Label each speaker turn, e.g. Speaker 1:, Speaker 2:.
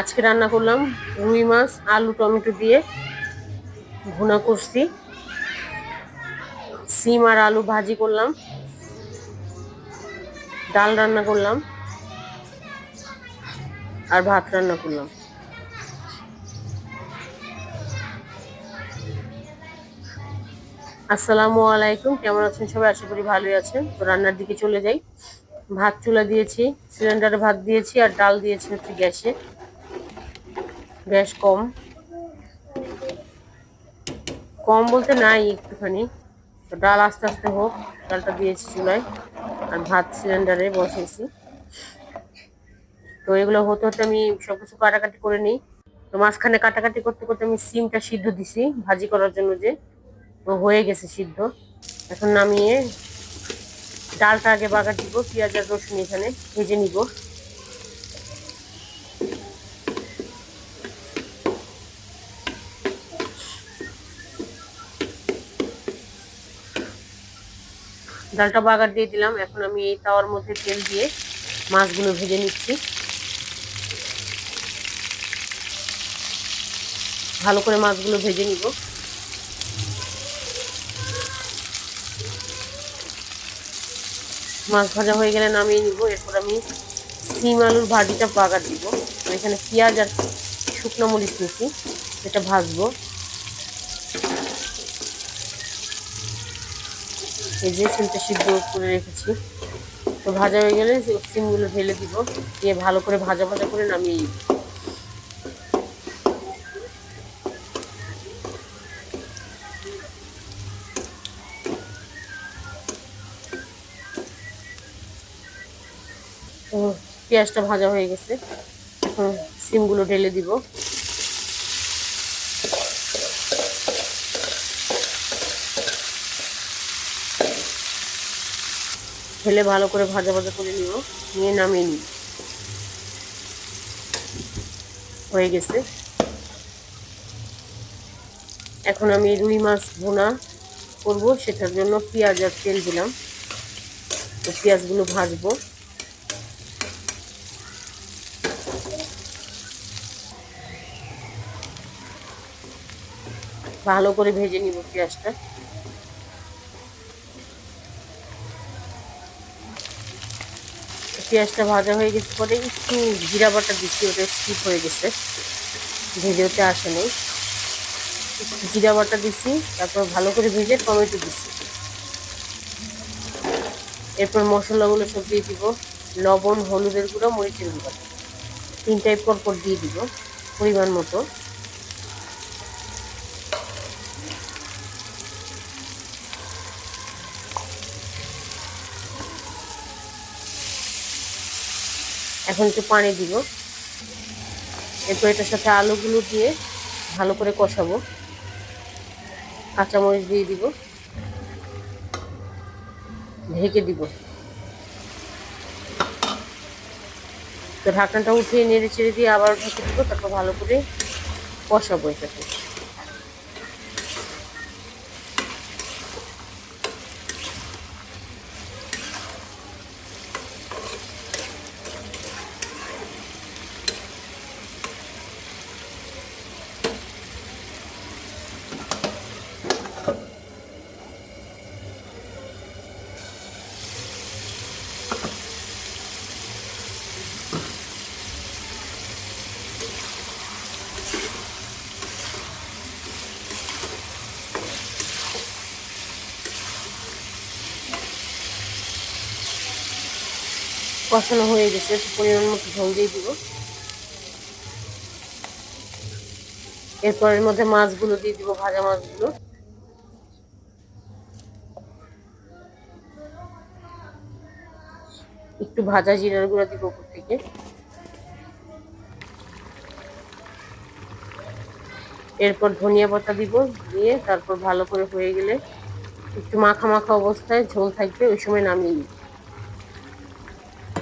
Speaker 1: আজকে রান্না করলাম রুই মাছ, আলু, টমেটো দিয়ে ভুনা করছি। সিম আর আলু ভাজি করলাম। ডাল রান্না করলাম। আর ভাত রান্না করলাম। আসসালামু আলাইকুম, কেমন আছেন সবাই? আশা করি ভালোই আছেন। তো রান্নার দিকে চলে যাই। ভাত চুলা দিয়েছি, সিলিন্ডারে ভাত দিয়েছি আর ডাল দিয়েছি হচ্ছে গ্যাসে। গ্যাস কম। কম বলতে নাই একটুখানি। তো ডাল আস্তে আস্তে হোক, ডালটা দিয়েছি চুলায়। আর ভাত সিলিন্ডারে বসেছি তো এগুলো হতে হতে আমি সব কিছু কাটাকাটি করে নিই। তো মাঝখানে কাটাকাটি করতে করতে আমি সিমটা সিদ্ধ দিছি ভাজি করার জন্য যে। তো হয়ে গেছে সিদ্ধ। এখন নামিয়ে ডালটা আগে বাগার দিব, পেঁয়াজ আর রসুন এখানে ভেজে নিব। ডালটা বাগার দিয়ে দিলাম। এখন আমি এই তাওয়ার মধ্যে তেল দিয়ে মাছগুলো ভেজে নিচ্ছি। ভালো করে মাছগুলো ভেজে নিব। মাছ ভাজা হয়ে গেলে নামিয়ে নিব। এরপর আমি সিম আলুর ভাজিটা বাগার দিব। এখানে পেঁয়াজ আর শুকনো মরিচ নিচ্ছি এটা ভাজবো। এই যে সিমটা সিদ্ধ করে রেখেছি। তো ভাজা হয়ে গেলে সিমগুলো ঢেলে দিব, দিয়ে ভালো করে ভাজা ভাজা করে নামিয়ে পেঁয়াজটা ভাজা হয়ে গেছে, এখন সিমগুলো ঢেলে দিব। ঢেলে ভালো করে ভাজা ভাজা করে নিব নিয়ে নামিয়ে নিব হয়ে গেছে। এখন আমি রুই মাছ ভুনা করব, সেটার জন্য পেঁয়াজ আর তেল দিলাম। পেঁয়াজগুলো ভাজবো। ভালো করে ভেজে নিব পেঁয়াজটা। পেঁয়াজটা ভাজা হয়ে গেছে পরে একটু জিরা বাটা দিচ্ছি, ওটা স্কিপ হয়ে গেছে। ভেজে ওতে আসে নেই একটু জিরা বাটা দিচ্ছি, তারপর ভালো করে ভেজে টমেটো দিচ্ছি। এরপর মশলাগুলো সব দিয়ে দিব। লবণ, হলুদের গুঁড়ো, মরিচের গুঁড়ো। তিন টাইপ পর দিয়ে দিব, পরিমাণ মতো। এখন একটু পানি দিব। এরপর এটার সাথে আলুগুলো দিয়ে ভালো করে কষাবো। কাঁচামরিচ দিয়ে দিব। ঢেকে দিব। তো ঢাকনাটা উঠিয়ে নেড়ে চেড়ে দিয়ে আবার ঢেকে দিব, তারপর ভালো করে কষাবো এটাকে। কষানো হয়ে গেছে পরিমাণ মতো ঝোল দিয়ে দিব। এরপরের মধ্যে মাছগুলো দিয়ে দিব, ভাজা মাছগুলো। একটু ভাজা জিরার গুঁড়া দিব উপর থেকে। এরপর ধনিয়া পাতা দিব দিয়ে, তারপর ভালো করে হয়ে গেলে একটু মাখা মাখা অবস্থায় ঝোল থাকবে, ওই সময় নামিয়ে নিই